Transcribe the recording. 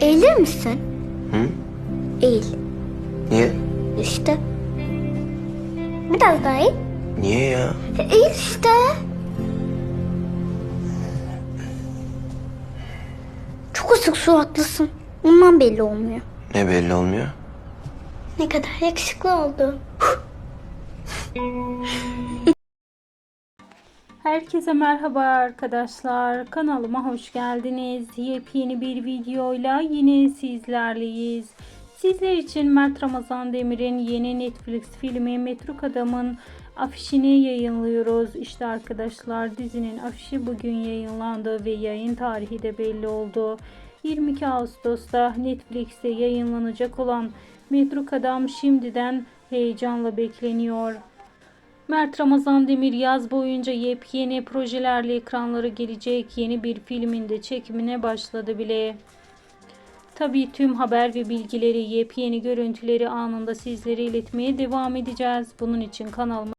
Eğilir misin? Hı? Eğil. Niye? İşte. Biraz daha eğil. Niye ya? Eğil işte. Çok asık suratlısın. Ondan belli olmuyor. Ne belli olmuyor? Ne kadar yakışıklı oldu. Herkese merhaba arkadaşlar. Kanalıma hoş geldiniz. Yepyeni bir videoyla yine sizlerleyiz. Sizler için Mert Ramazan Demir'in yeni Netflix filmi Metruk Adam'ın afişini yayınlıyoruz. İşte arkadaşlar dizinin afişi bugün yayınlandı ve yayın tarihi de belli oldu. 22 Ağustos'ta Netflix'te yayınlanacak olan Metruk Adam şimdiden heyecanla bekleniyor. Mert Ramazan Demir yaz boyunca yepyeni projelerle ekranlara gelecek yeni bir filmin de çekimine başladı bile. Tabii tüm haber ve bilgileri, yepyeni görüntüleri anında sizlere iletmeye devam edeceğiz. Bunun için kanalıma